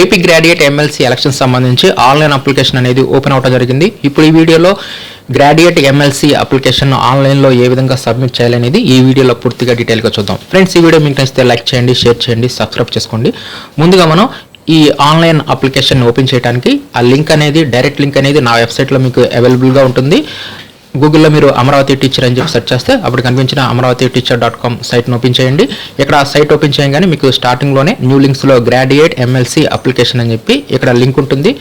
AP graduate MLC election సంబంధించి online application అనేది open అవడం జరిగింది. ఇప్పుడు ఈ వీడియోలో గ్రాడ్యుయేట్ ఎమ్మెల్సీ అప్లికేషన్ ఆన్లైన్లో ఏ విధంగా సబ్మిట్ చేయాలనేది ఈ వీడియోలో పూర్తిగా డీటెయిల్గా చూద్దాం. ఫ్రెండ్స్ ఈ వీడియో మీకు నచ్చితే లైక్ చేయండి షేర్ చేయండి సబ్స్క్రైబ్ చేసుకోండి. ముందుగా మనం ఈ ఆన్లైన్ అప్లికేషన్ ఓపెన్ చేయడానికి ఆ లింక్ అనేది డైరెక్ట్ లింక్ అనేది నా వెబ్సైట్లో మీకు అవైలబుల్గా ఉంటుంది. గూగుల్లో మీరు అమరావతి టీచర్ అని చెప్పి సెర్చ్ చేస్తే అప్పుడు కనిపించిన అమరావతి టీచర్ డాట్ కామ్ సైట్ను ఓపెన్ చేయండి. ఇక్కడ ఆ సైట్ ఓపెన్ చేయగానే మీకు స్టార్టింగ్లోనే న్యూ లింక్స్లో గ్రాడ్యుయేట్ ఎమ్మెల్సీ అప్లికేషన్ అని చెప్పి ఇక్కడ లింక్ ఉంటుంది.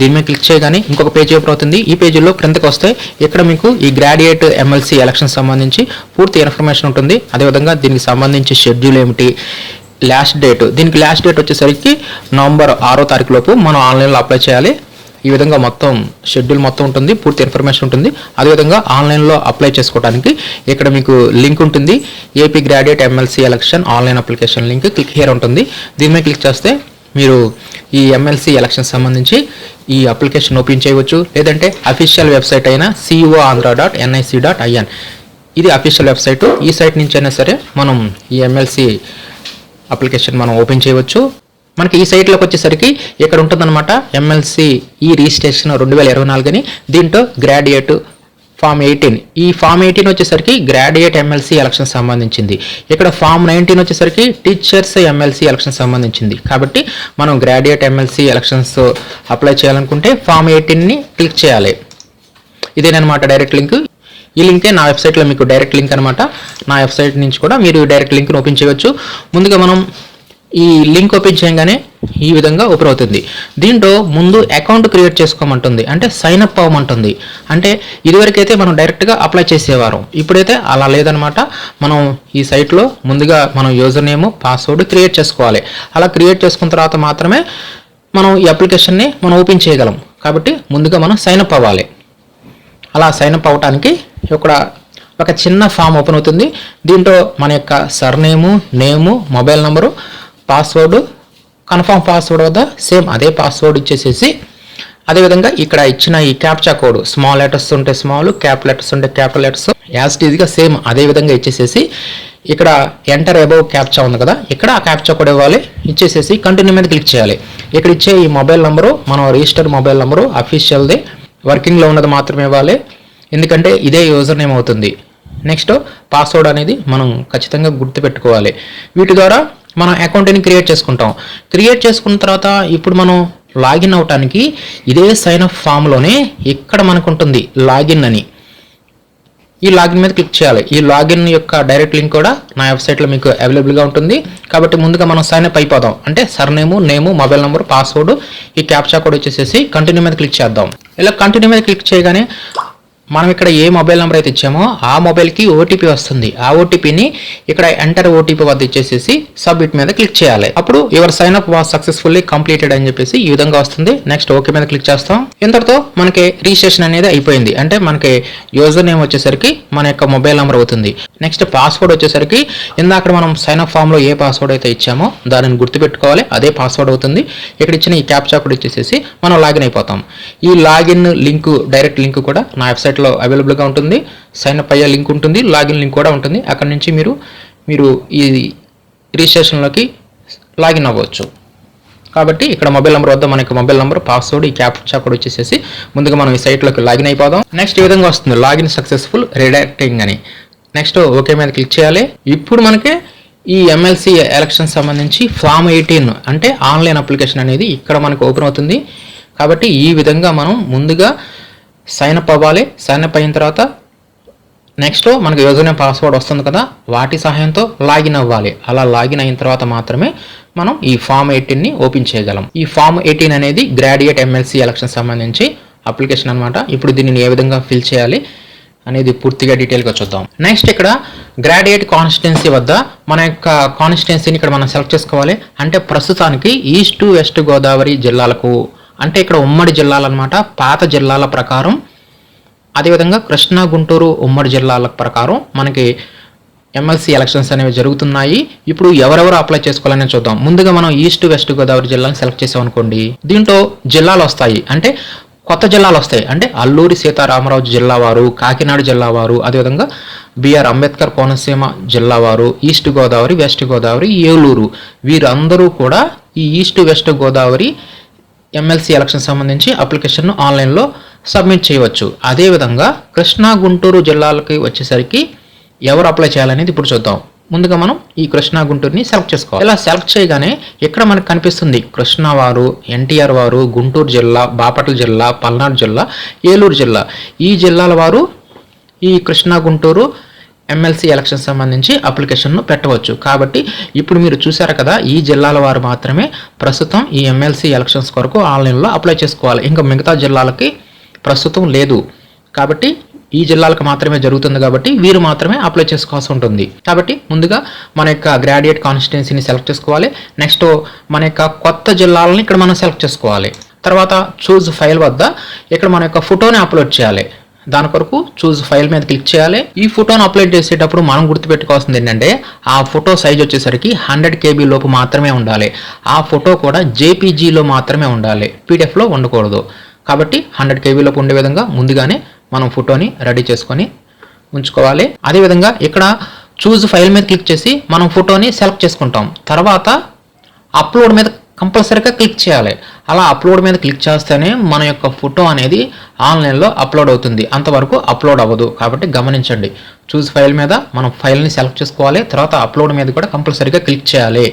దీని మీద క్లిక్ చేయగానే ఇంకొక పేజ్ ఓపెన్ అవుతుంది. ఈ పేజీలో క్రిందకు వస్తే ఇక్కడ మీకు ఈ గ్రాడ్యుయేట్ ఎమ్మెల్సీ ఎలక్షన్ సంబంధించి పూర్తి ఇన్ఫర్మేషన్ ఉంటుంది. అదేవిధంగా దీనికి సంబంధించి షెడ్యూల్ ఏమిటి లాస్ట్ డేట్ దీనికి లాస్ట్ డేట్ వచ్చేసరికి నవంబర్ ఆరో తారీఖు లోపు మనం ఆన్లైన్లో అప్లై చేయాలి. ఈ విధంగా మొత్తం షెడ్యూల్ మొత్తం ఉంటుంది పూర్తి ఇన్ఫర్మేషన్ ఉంటుంది. అదేవిధంగా ఆన్లైన్లో అప్లై చేసుకోవడానికి ఇక్కడ మీకు లింక్ ఉంటుంది. AP graduate MLC election online application link click here ఉంటుంది. దీని మీద క్లిక్ చేస్తే మీరు ఈ ఎమ్మెల్సీ ఎలక్షన్ సంబంధించి ఈ అప్లికేషన్ ఓపెన్ చేయవచ్చు. లేదంటే అఫీషియల్ వెబ్సైట్ అయిన CEO Andhra dot NIC dot IN ఇది అఫీషియల్ వెబ్సైట్. ఈ సైట్ నుంచి అయినా సరే మనం ఈ ఎమ్మెల్సీ అప్లికేషన్ మనం ఓపెన్ చేయవచ్చు. మనకి ఈ సైట్లోకి వచ్చేసరికి ఇక్కడ ఉంటుందన్నమాట ఎమ్మెల్సీ ఈ రిజిస్ట్రేషన్ రెండు వేల ఇరవై నాలుగుని. దీంట్లో గ్రాడ్యుయేట్ ఫామ్ ఎయిటీన్ ఈ ఫామ్ ఎయిటీన్ వచ్చేసరికి గ్రాడ్యుయేట్ ఎమ్మెల్సీ ఎలక్షన్ సంబంధించింది. ఇక్కడ ఫామ్ నైన్టీన్ వచ్చేసరికి టీచర్స్ ఎమ్మెల్సీ ఎలక్షన్ సంబంధించింది. కాబట్టి మనం గ్రాడ్యుయేట్ ఎమ్మెల్సీ ఎలక్షన్స్ అప్లై చేయాలనుకుంటే ఫామ్ ఎయిటీన్ని క్లిక్ చేయాలి. ఇదేనమాట డైరెక్ట్ లింక్ ఈ లింకే నా వెబ్సైట్లో మీకు డైరెక్ట్ లింక్ అనమాట నా వెబ్సైట్ నుంచి కూడా మీరు డైరెక్ట్ లింక్ని ఓపెన్ చేయవచ్చు. ముందుగా మనం ఈ లింక్ ఓపెన్ చేయగానే ఈ విధంగా ఓపెన్ అవుతుంది. దీంట్లో ముందు అకౌంట్ క్రియేట్ చేసుకోమంటుంది. అంటే సైన్ అప్ అవ్వమంటుంది. అంటే ఇదివరకైతే మనం డైరెక్ట్గా అప్లై చేసేవారం. ఇప్పుడైతే అలా లేదనమాట. మనం ఈ సైట్లో ముందుగా మనం యూజర్ నేమ్ పాస్వర్డ్ క్రియేట్ చేసుకోవాలి. అలా క్రియేట్ చేసుకున్న తర్వాత మాత్రమే మనం ఈ అప్లికేషన్ని మనం ఓపెన్ చేయగలం. కాబట్టి ముందుగా మనం సైన్ అప్ అవ్వాలి. అలా సైన్ అప్ ఇక్కడ ఒక చిన్న ఫామ్ ఓపెన్ అవుతుంది. దీంట్లో మన యొక్క surname name mobile number password confirm password వద్ద సేమ్ అదే పాస్వర్డ్ ఇచ్చేసేసి అదేవిధంగా ఇక్కడ ఇచ్చిన ఈ క్యాప్చా కోడ్ స్మాల్ లెటర్స్ ఉంటే స్మాల్ క్యాప్ లెటర్స్ ఉంటే క్యాపిటల్ లెటర్స్ యాజ్ టీజ్గా సేమ్ అదే విధంగా ఇచ్చేసేసి ఇక్కడ ఎంటర్ అబౌవ్ క్యాప్చా ఉంది కదా ఇక్కడ ఆ క్యాప్చా కోడ్ ఇవ్వాలి ఇచ్చేసేసి కంటిన్యూ మీద క్లిక్ చేయాలి. ఇక్కడ ఇచ్చే ఈ మొబైల్ నెంబరు మనం రిజిస్టర్డ్ మొబైల్ నెంబరు అఫీషియల్ది వర్కింగ్లో ఉన్నది మాత్రమే ఇవ్వాలి ఎందుకంటే ఇదే యూజర్ నేమ్ అవుతుంది. నెక్స్ట్ పాస్వర్డ్ అనేది మనం ఖచ్చితంగా గుర్తుపెట్టుకోవాలి. వీటి ద్వారా మనం అకౌంట్ని క్రియేట్ చేసుకుంటాం. క్రియేట్ చేసుకున్న తర్వాత ఇప్పుడు మనం లాగిన్ అవటానికి ఇదే సైన్ అప్ ఫామ్లోనే ఇక్కడ మనకు ఉంటుంది లాగిన్ అని. ఈ లాగిన్ మీద క్లిక్ చేయాలి. ఈ లాగిన్ యొక్క డైరెక్ట్ లింక్ కూడా నా వెబ్సైట్లో మీకు అవైలబుల్గా ఉంటుంది. కాబట్టి ముందుగా మనం సైన్ అప్ అయిపోదాం. అంటే surname name mobile number password ఈ క్యాప్చా కోడ్ వచ్చేసేసి కంటిన్యూ మీద క్లిక్ చేద్దాం. ఇలా కంటిన్యూ మీద క్లిక్ చేయగానే మనం ఇక్కడ ఏ మొబైల్ నెంబర్ అయితే ఇచ్చామో ఆ మొబైల్కి ఓటీపీ వస్తుంది. ఆ ఓటీపీని ఇక్కడ ఎంటర్ ఓటీపీ వద్ద ఇచ్చేసేసి సబ్మిట్ మీద క్లిక్ చేయాలి. అప్పుడు your sign up was successfully completed అని చెప్పేసి ఈ విధంగా వస్తుంది. నెక్స్ట్ ఓకే మీద క్లిక్ చేస్తాం. ఇంతటితో మనకి రిజిస్ట్రేషన్ అనేది అయిపోయింది. అంటే మనకి యూజర్ నేమ్ వచ్చేసరికి మన యొక్క మొబైల్ నెంబర్ అవుతుంది. నెక్స్ట్ పాస్వర్డ్ వచ్చేసరికి ఇందాక మనం సైన్ అప్ ఫామ్లో ఏ పాస్వర్డ్ అయితే ఇచ్చామో దానిని గుర్తుపెట్టుకోవాలి. అదే పాస్వర్డ్ అవుతుంది. ఇక్కడ ఇచ్చిన ఈ క్యాప్చా కూడా ఇచ్చేసేసి మనం లాగిన్ అయిపోతాం. ఈ లాగిన్ లింక్ డైరెక్ట్ లింక్ కూడా నా వెబ్సైట్ వెబ్సైట్లో అవైలబుల్గా ఉంటుంది. సైన్ అప్ అయ్యే లింక్ ఉంటుంది. లాగిన్ లింక్ కూడా ఉంటుంది. అక్కడ నుంచి మీరు మీరు ఈ రిజిస్ట్రేషన్లోకి లాగిన్ అవ్వచ్చు. కాబట్టి ఇక్కడ మొబైల్ నెంబర్ వద్ద మనకి మొబైల్ నెంబర్ పాస్వర్డ్ ఈ క్యాప్చా కూడా వచ్చేసేసి ముందుగా మనం ఈ సైట్లోకి లాగిన్ అయిపోదాం. నెక్స్ట్ ఈ విధంగా వస్తుంది? లాగిన్ సక్సెస్ఫుల్ రిడాక్టింగ్ అని. నెక్స్ట్ ఓకే మీద క్లిక్ చేయాలి. ఇప్పుడు మనకి ఈ ఎమ్మెల్సీ ఎలక్షన్ సంబంధించి ఫామ్ ఎయిటీన్ అంటే ఆన్లైన్ అప్లికేషన్ అనేది ఇక్కడ మనకు ఓపెన్ అవుతుంది. కాబట్టి ఈ విధంగా మనం ముందుగా సైన్ అప్ అవ్వాలి. సైన్ అప్ అయిన తర్వాత నెక్స్ట్ మనకు యూజర్ నేమ్ పాస్వర్డ్ వస్తుంది కదా వాటి సహాయంతో లాగిన్ అవ్వాలి. అలా లాగిన్ అయిన తర్వాత మాత్రమే మనం ఈ ఫామ్ ఎయిటీన్ని ఓపెన్ చేయగలం. ఈ ఫామ్ ఎయిటీన్ అనేది గ్రాడ్యుయేట్ ఎమ్మెల్సీ ఎలక్షన్ సంబంధించి అప్లికేషన్ అనమాట ఇప్పుడు దీనిని ఏ విధంగా ఫిల్ చేయాలి అనేది పూర్తిగా డీటెయిల్గా చూద్దాం. నెక్స్ట్ ఇక్కడ గ్రాడ్యుయేట్ కాన్స్టిట్యున్సీ వద్ద మన యొక్క కాన్స్టిట్యున్సీని ఇక్కడ మనం సెలెక్ట్ చేసుకోవాలి. అంటే ప్రస్తుతానికి ఈస్ట్ వెస్ట్ గోదావరి జిల్లాలకు అంటే ఇక్కడ ఉమ్మడి జిల్లాలన్నమాట పాత జిల్లాల ప్రకారం. అదేవిధంగా కృష్ణా గుంటూరు ఉమ్మడి జిల్లాల ప్రకారం మనకి ఎమ్మెల్సీ ఎలక్షన్స్ అనేవి జరుగుతున్నాయి. ఇప్పుడు ఎవరెవరు అప్లై చేసుకోవాలని చూద్దాం. ముందుగా మనం ఈస్ట్ వెస్ట్ గోదావరి జిల్లాని సెలెక్ట్ చేసాం అనుకోండి దీంట్లో జిల్లాలు వస్తాయి. అంటే కొత్త జిల్లాలు వస్తాయి. అంటే అల్లూరి సీతారామరాజు జిల్లా వారు కాకినాడ జిల్లా వారు అదేవిధంగా బిఆర్ అంబేద్కర్ కోనసీమ జిల్లా వారు ఈస్ట్ గోదావరి వెస్ట్ గోదావరి ఏలూరు. వీరందరూ కూడా ఈ East West Godavari MLC election సంబంధించి అప్లికేషన్ను ఆన్లైన్లో సబ్మిట్ చేయవచ్చు. అదేవిధంగా కృష్ణా గుంటూరు జిల్లాలకి వచ్చేసరికి ఎవరు అప్లై చేయాలనేది ఇప్పుడు చూద్దాం. ముందుగా మనం ఈ కృష్ణా గుంటూరుని సెలెక్ట్ చేసుకోవాలి. ఇలా సెలెక్ట్ చేయగానే ఇక్కడ మనకు కనిపిస్తుంది కృష్ణా వారు ఎన్టీఆర్ వారు గుంటూరు జిల్లా బాపట్ల జిల్లా పల్నాడు జిల్లా ఏలూరు జిల్లా. ఈ జిల్లాల వారు ఈ కృష్ణా గుంటూరు ఎమ్మెల్సీ ఎలక్షన్ సంబంధించి అప్లికేషన్ను పెట్టవచ్చు. కాబట్టి ఇప్పుడు మీరు చూసారు కదా ఈ జిల్లాల వారు మాత్రమే ప్రస్తుతం ఈ ఎమ్మెల్సీ ఎలక్షన్స్ కొరకు ఆన్లైన్లో అప్లై చేసుకోవాలి. ఇంకా మిగతా జిల్లాలకి ప్రస్తుతం లేదు. కాబట్టి ఈ జిల్లాలకు మాత్రమే జరుగుతుంది కాబట్టి వీరు మాత్రమే అప్లై చేసుకోవాల్సి ఉంటుంది. కాబట్టి ముందుగా మన యొక్క గ్రాడ్యుయేట్ కాన్స్టిట్యున్సీని సెలెక్ట్ చేసుకోవాలి. నెక్స్ట్ మన యొక్క కొత్త జిల్లాలను ఇక్కడ మనం సెలెక్ట్ చేసుకోవాలి. తర్వాత చూజ్ ఫైల్ వద్ద ఇక్కడ మన యొక్క ఫోటోని అప్లోడ్ చేయాలి. దాని కొరకు చూజ్ ఫైల్ మీద క్లిక్ చేయాలి. ఈ ఫోటోను అప్లోడ్ చేసేటప్పుడు మనం గుర్తుపెట్టుకోవాల్సింది ఏంటంటే ఆ ఫోటో సైజ్ వచ్చేసరికి హండ్రెడ్ కేబీ లోపు మాత్రమే ఉండాలి. ఆ ఫోటో కూడా జేపీజీలో మాత్రమే ఉండాలి. పీడిఎఫ్లో ఉండకూడదు. కాబట్టి హండ్రెడ్ కేబీలోపు ఉండే విధంగా ముందుగానే మనం ఫోటోని రెడీ చేసుకొని ఉంచుకోవాలి. అదేవిధంగా ఇక్కడ చూజ్ ఫైల్ మీద క్లిక్ చేసి మనం ఫోటోని సెలెక్ట్ చేసుకుంటాం. తర్వాత అప్లోడ్ మీద కంపల్సరీగా క్లిక్ చేయాలి. అలా అప్లోడ్ మీద క్లిక్ చేస్తేనే మన యొక్క ఫోటో అనేది ఆన్లైన్లో అప్లోడ్ అవుతుంది. అంతవరకు అప్లోడ్ అవ్వదు. కాబట్టి గమనించండి. చూస్ ఫైల్ మీద మనం ఫైల్ని సెలెక్ట్ చేసుకోవాలి. తర్వాత అప్లోడ్ మీద కూడా కంపల్సరీగా క్లిక్ చేయాలి.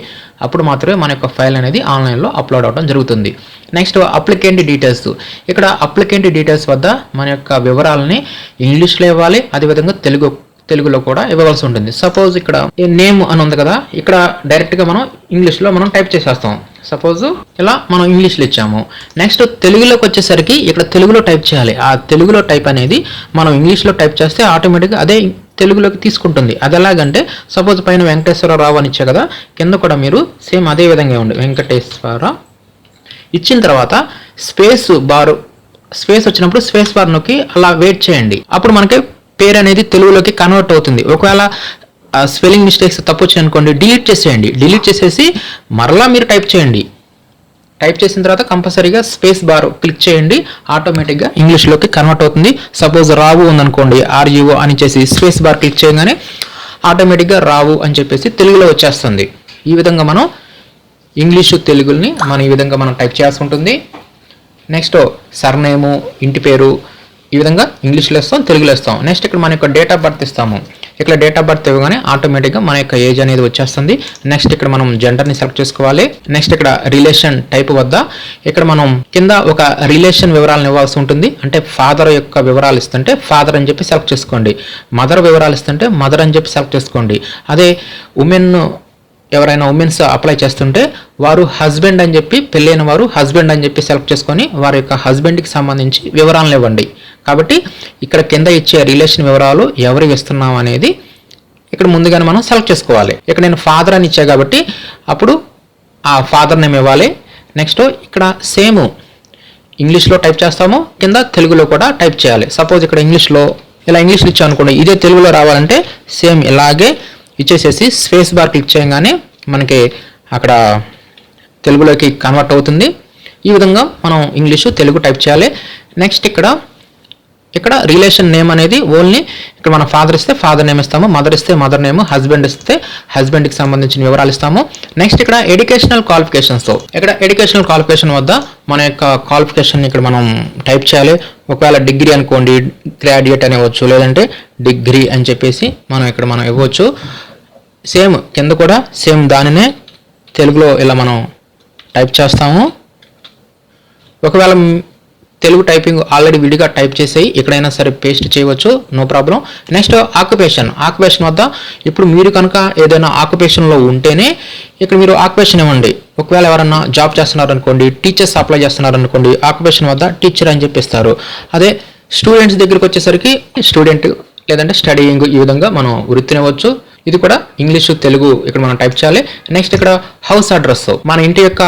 అప్పుడు మాత్రమే మన యొక్క ఫైల్ అనేది ఆన్లైన్లో అప్లోడ్ అవ్వడం జరుగుతుంది. Next applicant details. ఇక్కడ అప్లికెంట్ డీటెయిల్స్ వద్ద మన యొక్క వివరాలని ఇంగ్లీష్లో ఇవ్వాలి. అదేవిధంగా తెలుగు తెలుగులో కూడా ఇవ్వవలసి ఉంటుంది. సపోజ్ ఇక్కడ నేమ్ అని ఉంది కదా. ఇక్కడ డైరెక్ట్గా మనం ఇంగ్లీష్లో మనం టైప్ చేసేస్తాం. సపోజ్ ఇలా మనం ఇంగ్లీష్లో ఇచ్చాము. నెక్స్ట్ తెలుగులోకి వచ్చేసరికి ఇక్కడ తెలుగులో టైప్ చేయాలి. ఆ తెలుగులో టైప్ అనేది మనం ఇంగ్లీష్లో టైప్ చేస్తే ఆటోమేటిక్గా అదే తెలుగులోకి తీసుకుంటుంది. అది ఎలాగంటే సపోజ్ పైన వెంకటేశ్వరరావు అని ఇచ్చా కదా కింద కూడా మీరు సేమ్ అదే విధంగా ఉంది వెంకటేశ్వర. ఇచ్చిన తర్వాత స్పేస్ బార్ స్పేస్ వచ్చినప్పుడు స్పేస్ బార్ నొక్కి అలా వెయిట్ చేయండి. అప్పుడు మనకి పేరు అనేది తెలుగులోకి కన్వర్ట్ అవుతుంది. ఒకవేళ ఆ స్పెల్లింగ్ మిస్టేక్స్ తప్పు వచ్చాయి అనుకోండి డిలీట్ చేసేయండి. డిలీట్ చేసేసి మరలా మీరు టైప్ చేయండి. టైప్ చేసిన తర్వాత కంపల్సరీగా స్పేస్ బార్ క్లిక్ చేయండి. ఆటోమేటిక్గా ఇంగ్లీష్లోకి కన్వర్ట్ అవుతుంది. సపోజ్ రావు ఉందనుకోండి ఆర్యుఓ అని చేసి స్పేస్ బార్ క్లిక్ చేయగానే ఆటోమేటిక్గా రావు అని చెప్పేసి తెలుగులో వచ్చేస్తుంది. ఈ విధంగా మనం ఇంగ్లీషు తెలుగుని మనం ఈ విధంగా మనం టైప్ చేయాల్సి ఉంటుంది. నెక్స్ట్ సర్నేము ఇంటి పేరు ఈ విధంగా ఇంగ్లీష్లో ఇస్తాం తెలుగులో ఇస్తాం నెక్స్ట్ ఇక్కడ మన యొక్క డేట్ ఆఫ్ బర్త్ ఇస్తాము. ఇక్కడ డేట్ ఆఫ్ బర్త్ ఇవ్వగానే ఆటోమేటిక్గా మన యొక్క ఏజ్ అనేది వచ్చేస్తుంది. నెక్స్ట్ ఇక్కడ మనం జెండర్ని సెలెక్ట్ చేసుకోవాలి. నెక్స్ట్ ఇక్కడ రిలేషన్ టైప్ వద్ద ఇక్కడ మనం కింద ఒక రిలేషన్ వివరాలను ఇవ్వాల్సి ఉంటుంది. అంటే ఫాదర్ యొక్క వివరాలు ఇస్తుంటే ఫాదర్ అని చెప్పి సెలెక్ట్ చేసుకోండి. మదర్ వివరాలు ఇస్తుంటే మదర్ అని చెప్పి సెలెక్ట్ చేసుకోండి. అదే ఉమెన్ ఎవరైనా ఉమెన్స్ అప్లై చేస్తుంటే వారు హస్బెండ్ అని చెప్పి పెళ్ళైన వారు హస్బెండ్ అని చెప్పి సెలెక్ట్ చేసుకొని వారి యొక్క హస్బెండ్కి సంబంధించి వివరాలను ఇవ్వండి. కాబట్టి ఇక్కడ కింద ఇచ్చే రిలేషన్ వివరాలు ఎవరికి ఇస్తున్నాం అనేది ఇక్కడ ముందుగానే మనం సెలెక్ట్ చేసుకోవాలి. ఇక్కడ నేను ఫాదర్ అని ఇచ్చా కాబట్టి అప్పుడు ఆ ఫాదర్ నేమ్ ఇవ్వాలి. నెక్స్ట్ ఇక్కడ సేమ్ ఇంగ్లీష్లో టైప్ చేస్తాము. కింద తెలుగులో కూడా టైప్ చేయాలి. సపోజ్ ఇక్కడ ఇంగ్లీష్లో ఇలా ఇంగ్లీష్లో ఇచ్చాం అనుకోండి ఇదే తెలుగులో రావాలంటే సేమ్ ఇలాగే ఇచ్చేసేసి స్పేస్ బార్ క్లిక్ చేయగానే మనకి అక్కడ తెలుగులోకి కన్వర్ట్ అవుతుంది. ఈ విధంగా మనం ఇంగ్లీషు తెలుగు టైప్ చేయాలి. నెక్స్ట్ ఇక్కడ ఇక్కడ రిలేషన్ నేమ్ అనేది ఓన్లీ ఇక్కడ మన ఫాదర్ ఇస్తే ఫాదర్ నేమ్ ఇస్తాము మదర్ ఇస్తే మదర్ నేమ్ హస్బెండ్ ఇస్తే హస్బెండ్కి సంబంధించిన వివరాలు ఇస్తాము. నెక్స్ట్ ఇక్కడ ఎడ్యుకేషనల్ క్వాలిఫికేషన్స్తో ఇక్కడ ఎడ్యుకేషనల్ క్వాలిఫికేషన్ వద్ద మన యొక్క క్వాలిఫికేషన్ ఇక్కడ మనం టైప్ చేయాలి. ఒకవేళ డిగ్రీ అనుకోండి గ్రాడ్యుయేట్ అనేవచ్చు లేదంటే డిగ్రీ అని చెప్పేసి మనం ఇక్కడ మనం ఇవ్వచ్చు. సేమ్ కింద కూడా సేమ్ దానినే తెలుగులో ఇలా మనం టైప్ చేస్తాము. ఒకవేళ తెలుగు టైపింగ్ ఆల్రెడీ విడిగా టైప్ చేసేయి ఎక్కడైనా సరే పేస్ట్ చేయవచ్చు no problem. Next occupation. Occupation వద్ద ఇప్పుడు మీరు కనుక ఏదైనా ఆక్యుపేషన్లో ఉంటేనే ఇక్కడ మీరు ఆక్యుపేషన్ ఇవ్వండి. ఒకవేళ ఎవరన్నా జాబ్ చేస్తున్నారనుకోండి టీచర్స్ అప్లై చేస్తున్నారనుకోండి ఆక్యుపేషన్ వద్ద టీచర్ అని చెప్పిస్తారు. అదే స్టూడెంట్స్ దగ్గరికి వచ్చేసరికి స్టూడెంట్ లేదంటే స్టడీయింగ్ ఈ విధంగా మనం వృత్తినివ్వచ్చు ఇది కూడా ఇంగ్లీషు తెలుగు ఇక్కడ మనం టైప్ చేయాలి. నెక్స్ట్ ఇక్కడ హౌస్ అడ్రస్. మన ఇంటి యొక్క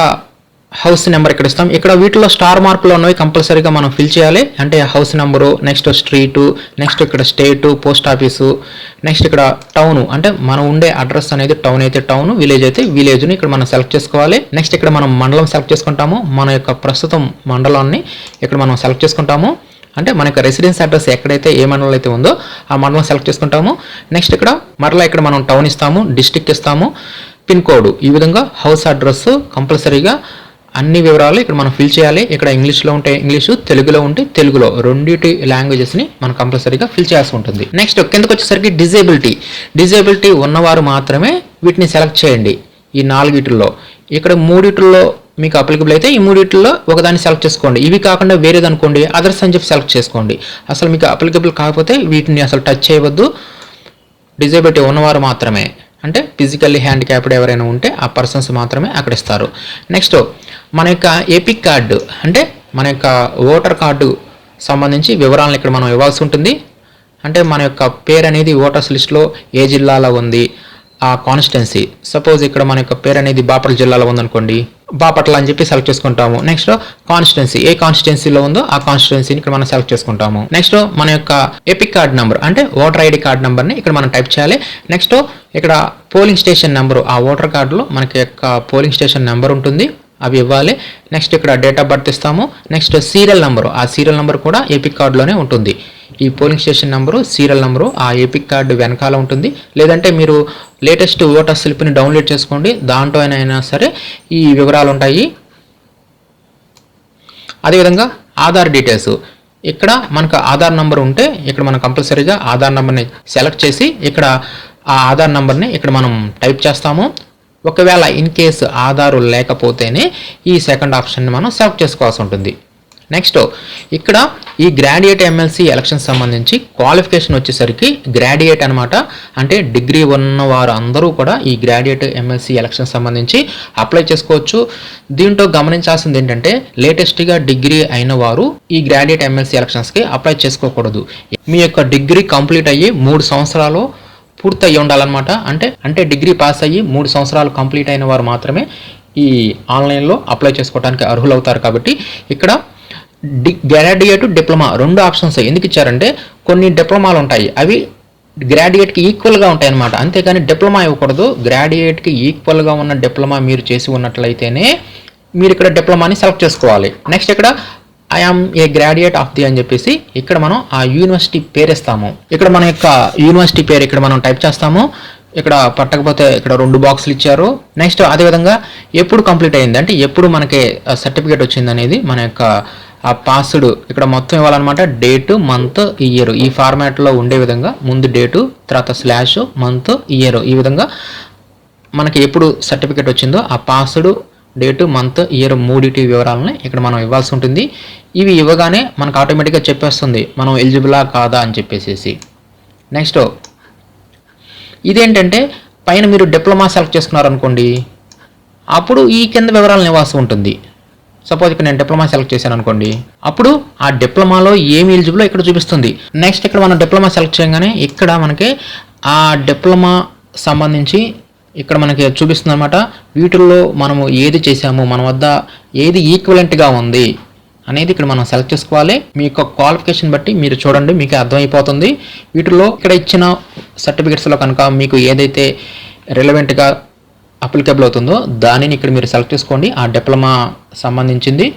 హౌస్ నెంబర్ ఇక్కడ ఇస్తాం. ఇక్కడ వీటిలో స్టార్ మార్కులు ఉన్నవి కంపల్సరీగా మనం ఫిల్ చేయాలి. అంటే house number next street next ఇక్కడ స్టేటు పోస్ట్ ఆఫీసు నెక్స్ట్ ఇక్కడ టౌన్. అంటే మనం ఉండే అడ్రస్ అనేది టౌన్ అయితే టౌన్ విలేజ్ అయితే విలేజ్ని ఇక్కడ మనం సెలెక్ట్ చేసుకోవాలి. నెక్స్ట్ ఇక్కడ మనం మండలం సెలెక్ట్ చేసుకుంటాము. మన యొక్క ప్రస్తుతం మండలాన్ని ఇక్కడ మనం సెలెక్ట్ చేసుకుంటాము. అంటే మనకు రెసిడెన్స్ అడ్రస్ ఎక్కడైతే ఏ మండలం అయితే ఉందో ఆ మండలం సెలెక్ట్ చేసుకుంటాము. నెక్స్ట్ ఇక్కడ మరలా ఇక్కడ మనం టౌన్ ఇస్తాము డిస్టిక్ ఇస్తాము పిన్ కోడ్ ఈ విధంగా హౌస్ అడ్రస్ కంపల్సరీగా అన్ని వివరాలు ఇక్కడ మనం ఫిల్ చేయాలి. ఇక్కడ ఇంగ్లీష్లో ఉంటే ఇంగ్లీషు తెలుగులో ఉంటే తెలుగులో. రెండింటి లాంగ్వేజెస్ని మనం కంపల్సరీగా ఫిల్ చేయాల్సి ఉంటుంది. నెక్స్ట్ కిందకు వచ్చేసరికి డిజేబిలిటీ డిజేబిలిటీ ఉన్నవారు మాత్రమే వీటిని సెలెక్ట్ చేయండి ఈ నాలుగిటిల్లో. ఇక్కడ మూడిటిల్లో మీకు అప్లికబుల్ అయితే ఈ మూడిట్లో ఒకదాన్ని సెలెక్ట్ చేసుకోండి. ఇవి కాకుండా వేరేది అనుకోండి. అదర్స్ అని చెప్పి సెలెక్ట్ చేసుకోండి. అసలు మీకు అప్లికబుల్ కాకపోతే వీటిని అసలు టచ్ చేయవద్దు. డిజేబిలిటీ ఉన్నవారు మాత్రమే. అంటే ఫిజికల్లీ హ్యాండిక్యాప్డ్ ఎవరైనా ఉంటే ఆ పర్సన్స్ మాత్రమే అక్కడ ఇస్తారు. నెక్స్ట్ మన యొక్క ఏపిక్ కార్డు అంటే మన యొక్క ఓటర్ కార్డు సంబంధించి వివరాలను ఇక్కడ మనం ఇవ్వాల్సి ఉంటుంది. అంటే మన యొక్క పేరు అనేది ఓటర్స్ లిస్ట్లో ఏ జిల్లాలో ఉంది. ఆ కాన్స్టెన్సీ సపోజ్ ఇక్కడ మన యొక్క పేరు అనేది బాపట్ల జిల్లాలో ఉందనుకోండి. బాపట్ల అని చెప్పి సెలెక్ట్ చేసుకుంటాము. నెక్స్ట్ కాన్స్టిట్యున్సీ ఏ కాన్స్టిట్యున్సీలో ఉందో ఆ కాన్స్టిట్యున్సీని ఇక్కడ మనం సెలెక్ట్ చేసుకుంటాము. నెక్స్ట్ మన యొక్క ఎపిక్ కార్డ్ నెంబర్ అంటే ఓటర్ ఐడి కార్డ్ నెంబర్ని ఇక్కడ మనం టైప్ చేయాలి. నెక్స్ట్ ఇక్కడ పోలింగ్ స్టేషన్ నెంబరు ఆ ఓటర్ కార్డులో మనకి యొక్క పోలింగ్ స్టేషన్ నెంబర్ ఉంటుంది. అవి ఇవ్వాలి. నెక్స్ట్ ఇక్కడ డేట్ ఆఫ్ బర్త్ ఇస్తాము. నెక్స్ట్ సీరియల్ నెంబరు ఆ సీరియల్ నెంబర్ కూడా ఏపిక్ కార్డులోనే ఉంటుంది. ఈ polling station number serial number ఆ ఏపిక్ కార్డు వెనకాల ఉంటుంది. లేదంటే మీరు లేటెస్ట్ ఓటర్ స్లిప్ని డౌన్లోడ్ చేసుకోండి. దాంట్లో అయినా సరే ఈ వివరాలు ఉంటాయి అదేవిధంగా ఆధార్ డీటెయిల్స్ ఇక్కడ మనకు ఆధార్ నెంబర్ ఉంటే ఇక్కడ మనం కంపల్సరీగా ఆధార్ నెంబర్ని సెలెక్ట్ చేసి ఇక్కడ ఆ ఆధార్ నెంబర్ని ఇక్కడ మనం టైప్ చేస్తాము. ఒకవేళ ఇన్ కేసు ఆధారు లేకపోతేనే ఈ సెకండ్ ఆప్షన్ని మనం సెలెక్ట్ చేసుకోవాల్సి ఉంటుంది. నెక్స్ట్ ఇక్కడ ఈ గ్రాడ్యుయేట్ ఎమ్మెల్సీ ఎలక్షన్ సంబంధించి క్వాలిఫికేషన్ వచ్చేసరికి గ్రాడ్యుయేట్ అనమాట అంటే డిగ్రీ ఉన్న వారు అందరూ కూడా ఈ గ్రాడ్యుయేట్ ఎమ్మెల్సీ ఎలక్షన్ సంబంధించి అప్లై చేసుకోవచ్చు. దీంట్లో గమనించాల్సింది ఏంటంటే లేటెస్ట్గా డిగ్రీ అయిన వారు ఈ గ్రాడ్యుయేట్ ఎమ్మెల్సీ ఎలక్షన్స్కి అప్లై చేసుకోకూడదు. మీ యొక్క డిగ్రీ కంప్లీట్ అయ్యి మూడు సంవత్సరాలు పూర్తి అయ్యి ఉండాలన్నమాట. అంటే అంటే డిగ్రీ పాస్ అయ్యి మూడు సంవత్సరాలు కంప్లీట్ అయిన వారు మాత్రమే ఈ ఆన్లైన్లో అప్లై చేసుకోవడానికి అర్హులవుతారు కాబట్టి ఇక్కడ డి గ్రాడ్యుయేట్ డిప్లొమా రెండు ఆప్షన్స్. ఎందుకు ఇచ్చారంటే కొన్ని డిప్లొమాలు ఉంటాయి. అవి గ్రాడ్యుయేట్కి ఈక్వల్గా ఉంటాయి అన్నమాట అంతేకాని డిప్లొమా ఇవ్వకూడదు. గ్రాడ్యుయేట్కి ఈక్వల్గా ఉన్న డిప్లొమా మీరు చేసి ఉన్నట్లయితేనే మీరు ఇక్కడ డిప్లొమాని సెలెక్ట్ చేసుకోవాలి. నెక్స్ట్ ఇక్కడ I am a graduate of the అని చెప్పేసి ఇక్కడ మనం ఆ యూనివర్సిటీ పేరు ఇస్తాము ఇక్కడ మన యొక్క యూనివర్సిటీ పేరు ఇక్కడ మనం టైప్ చేస్తాము. ఇక్కడ పట్టకపోతే ఇక్కడ రెండు బాక్సులు ఇచ్చారు. నెక్స్ట్ అదేవిధంగా ఎప్పుడు కంప్లీట్ అయింది అంటే ఎప్పుడు మనకి సర్టిఫికేట్ వచ్చింది అనేది మన యొక్క ఆ పాస్డ్ ఇక్కడ మొత్తం ఇవ్వాలన్నమాట. డేటు మంత్ ఇయర్ ఈ ఫార్మాట్లో ఉండే విధంగా ముందు డేటు తర్వాత స్లాష్ మంత్ ఇయర్ ఈ విధంగా మనకి ఎప్పుడు సర్టిఫికేట్ వచ్చిందో ఆ పాస్డ్ డేటు మంత్ ఇయర్ మూడిటి వివరాలని ఇక్కడ మనం ఇవ్వాల్సి ఉంటుంది. ఇవి ఇవ్వగానే మనకు ఆటోమేటిక్గా చెప్పేస్తుంది మనం ఎలిజిబులా కాదా అని చెప్పేసి నెక్స్ట్ ఇదేంటంటే పైన మీరు డిప్లొమా సెలెక్ట్ చేసుకున్నారనుకోండి అప్పుడు ఈ కింద వివరాలను ఇవ్వాల్సి ఉంటుంది. సపోజ్ ఇక్కడ నేను డిప్లొమా సెలెక్ట్ చేశాను అనుకోండి. అప్పుడు ఆ డిప్లొమాలో ఏమి ఎలిజిబులో ఇక్కడ చూపిస్తుంది. నెక్స్ట్ ఇక్కడ మనం డిప్లొమా సెలెక్ట్ చేయగానే ఇక్కడ మనకి ఆ డిప్లొమా సంబంధించి ఇక్కడ మనకి చూపిస్తుంది అనమాట వీటిల్లో మనము ఏది చేసాము మన వద్ద ఏది ఈక్వలెంట్గా ఉంది అనేది ఇక్కడ మనం సెలెక్ట్ చేసుకోవాలి. మీ యొక్క క్వాలిఫికేషన్ బట్టి మీరు చూడండి మీకు అర్థమైపోతుంది. వీటిలో ఇక్కడ ఇచ్చిన సర్టిఫికెట్స్లో కనుక మీకు ఏదైతే రిలవెంట్గా అప్లికబుల్ అవుతుందో దానిని ఇక్కడ మీరు సెలెక్ట్ చేసుకోండి. ఆ డిప్లొమా సంబంధించింది.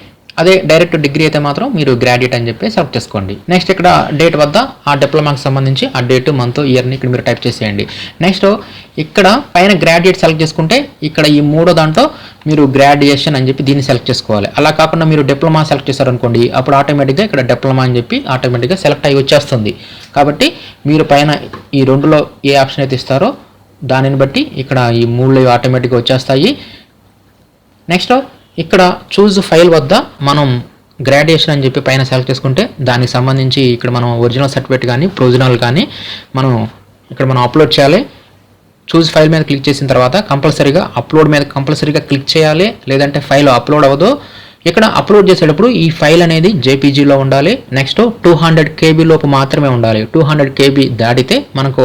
అదే డైరెక్ట్ డిగ్రీ అయితే మాత్రం మీరు గ్రాడ్యుయేట్ అని చెప్పి సెలెక్ట్ చేసుకోండి. నెక్స్ట్ ఇక్కడ డేట్ వద్ద ఆ డిప్లొమాకి సంబంధించి ఆ డేట్ మంత్ ఇయర్ని ఇక్కడ మీరు టైప్ చేసేయండి. నెక్స్ట్ ఇక్కడ పైన గ్రాడ్యుయేట్ సెలెక్ట్ చేసుకుంటే ఇక్కడ ఈ మూడో దాంట్లో మీరు గ్రాడ్యుయేషన్ అని చెప్పి దీన్ని సెలెక్ట్ చేసుకోవాలి. అలా కాకుండా మీరు డిప్లొమా సెలెక్ట్ చేశారనుకోండి అప్పుడు ఆటోమేటిక్గా ఇక్కడ డిప్లొమా అని చెప్పి ఆటోమేటిక్గా సెలెక్ట్ అయ్యి వచ్చేస్తుంది. కాబట్టి మీరు పైన ఈ రెండులో ఏ ఆప్షన్ అయితే ఇస్తారో దానిని బట్టి ఇక్కడ ఈ మూడు ఆటోమేటిక్గా వచ్చేస్తాయి. నెక్స్ట్ ఇక్కడ చూజ్ ఫైల్ వద్ద మనం గ్రాడ్యుయేషన్ అని చెప్పి పైన సెలెక్ట్ చేసుకుంటే దానికి సంబంధించి ఇక్కడ మనం ఒరిజినల్ సర్టిఫికేట్ కానీ ప్రొజినల్ కానీ మనం ఇక్కడ మనం అప్లోడ్ చేయాలి. చూస్ ఫైల్ మీద క్లిక్ చేసిన తర్వాత కంపల్సరీగా అప్లోడ్ మీద కంపల్సరీగా క్లిక్ చేయాలి. లేదంటే ఫైల్ అప్లోడ్ అవ్వదు. ఇక్కడ అప్లోడ్ చేసేటప్పుడు ఈ ఫైల్ అనేది జేపీజీలో ఉండాలి. నెక్స్ట్ టూ హండ్రెడ్ కేబీ లోపు మాత్రమే ఉండాలి. టూ హండ్రెడ్ కేబీ దాటితే మనకు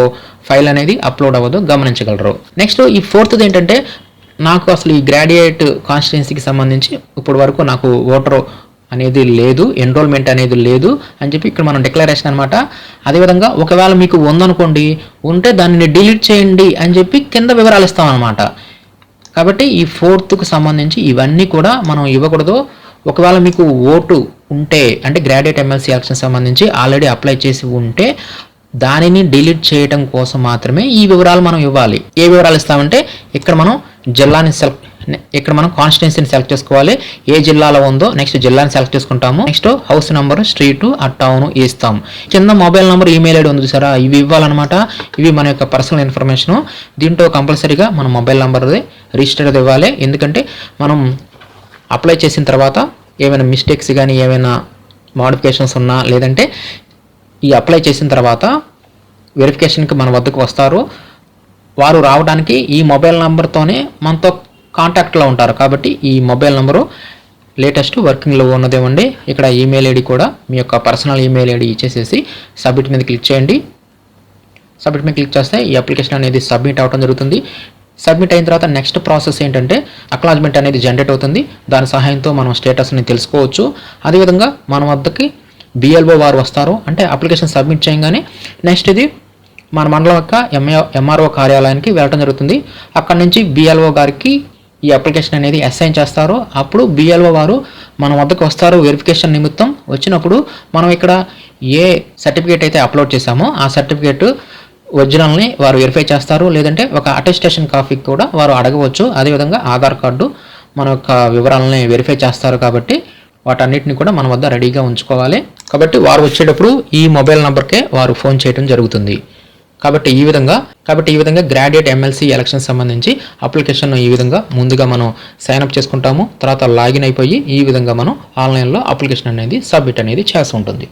ఫైల్ అనేది అప్లోడ్ అవ్వదు. గమనించగలరు. నెక్స్ట్ ఈ ఫోర్త్ది ఏంటంటే నాకు అసలు ఈ గ్రాడ్యుయేట్ కాన్స్టిట్యున్సీకి సంబంధించి ఇప్పటి వరకు నాకు ఓటర్ అనేది లేదు ఎన్రోల్మెంట్ అనేది లేదు అని చెప్పి ఇక్కడ మనం డిక్లరేషన్ అనమాట అదేవిధంగా ఒకవేళ మీకు ఉందనుకోండి ఉంటే దానిని డిలీట్ చేయండి అని చెప్పి కింద వివరాలు ఇస్తాం అనమాట కాబట్టి ఈ ఫోర్త్కు సంబంధించి ఇవన్నీ కూడా మనం ఇవ్వకూడదు. ఒకవేళ మీకు ఓటు ఉంటే అంటే గ్రాడ్యుయేట్ ఎమ్మెల్సీ ఎలక్షన్ సంబంధించి ఆల్రెడీ అప్లై చేసి ఉంటే దానిని డిలీట్ చేయడం కోసం మాత్రమే ఈ వివరాలు మనం ఇవ్వాలి. ఏ వివరాలు ఇస్తామంటే ఇక్కడ మనం జిల్లాని సెలెక్ట్ ఇక్కడ మనం కాన్స్టిట్యున్సీని సెలెక్ట్ చేసుకోవాలి. ఏ జిల్లాలో ఉందో నెక్స్ట్ జిల్లాని సెలెక్ట్ చేసుకుంటాము. నెక్స్ట్ హౌస్ నెంబర్ స్ట్రీట్ ఆ టౌన్ ఇస్తాం కింద మొబైల్ నెంబర్ ఈమెయిల్ ఐడి ఉంది చూసారా? ఇవి ఇవ్వాలన్నమాట. ఇవి మన యొక్క పర్సనల్ ఇన్ఫర్మేషన్ దీంట్లో కంపల్సరీగా మన మొబైల్ నెంబర్ది రిజిస్టర్ ఇవ్వాలి. ఎందుకంటే మనం అప్లై చేసిన తర్వాత ఏమైనా మిస్టేక్స్ కానీ ఏమైనా మాడిఫికేషన్స్ ఉన్నా లేదంటే ఈ అప్లై చేసిన తర్వాత వెరిఫికేషన్కి మన వద్దకు వస్తారు. వారు రావడానికి ఈ మొబైల్ నెంబర్తోనే మనతో కాంటాక్ట్లో ఉంటారు. కాబట్టి ఈ మొబైల్ నెంబరు లేటెస్ట్ వర్కింగ్లో ఉన్నదేమండి. ఇక్కడ ఈమెయిల్ ఐడి కూడా మీ యొక్క పర్సనల్ ఈమెయిల్ ఐడి ఇచ్చేసేసి సబ్మిట్ మీద క్లిక్ చేయండి. సబ్మిట్ మీద క్లిక్ చేస్తే ఈ అప్లికేషన్ అనేది సబ్మిట్ అవడం జరుగుతుంది. సబ్మిట్ అయిన తర్వాత నెక్స్ట్ ప్రాసెస్ ఏంటంటే అక్నాలజ్మెంట్ అనేది జనరేట్ అవుతుంది. దాని సహాయంతో మనం స్టేటస్ని తెలుసుకోవచ్చు. అదేవిధంగా మన వద్దకి బిఎల్ఓ వారు వస్తారు. అంటే అప్లికేషన్ సబ్మిట్ చేయగానే నెక్స్ట్ ఇది మన మండలం యొక్క ఎంఏ ఎంఆర్ఓ కార్యాలయానికి వెళ్ళడం జరుగుతుంది. అక్కడ నుంచి బిఎల్ఓ గారికి ఈ అప్లికేషన్ అనేది అసైన్ చేస్తారు అప్పుడు బిఎల్ఓ వారు మన వద్దకు వస్తారు వెరిఫికేషన్ నిమిత్తం వచ్చినప్పుడు మనం ఇక్కడ ఏ సర్టిఫికేట్ అయితే అప్లోడ్ చేశామో ఆ సర్టిఫికేట్ ఒరిజినల్ని వారు వెరిఫై చేస్తారు. లేదంటే ఒక అటెస్టేషన్ కాపీ కూడా వారు అడగవచ్చు. అదేవిధంగా ఆధార్ కార్డు మన యొక్క వివరాలని వెరిఫై చేస్తారు కాబట్టి వాటన్నిటిని కూడా మన వద్ద రెడీగా ఉంచుకోవాలి. కాబట్టి వారు వచ్చేటప్పుడు ఈ మొబైల్ నెంబర్కే వారు ఫోన్ చేయడం జరుగుతుంది. కాబట్టి ఈ విధంగా కాబట్టి ఈ విధంగా గ్రాడ్యుయేట్ ఎమ్మెల్సీ ఎలక్షన్ సంబంధించి అప్లికేషన్ ఈ విధంగా ముందుగా మనం సైన్ అప్ చేసుకుంటాము. తర్వాత లాగిన్ అయిపోయి ఈ విధంగా మనం ఆన్లైన్లో అప్లికేషన్ అనేది సబ్మిట్ అనేది చేస్తుంటుంది ఉంటుంది.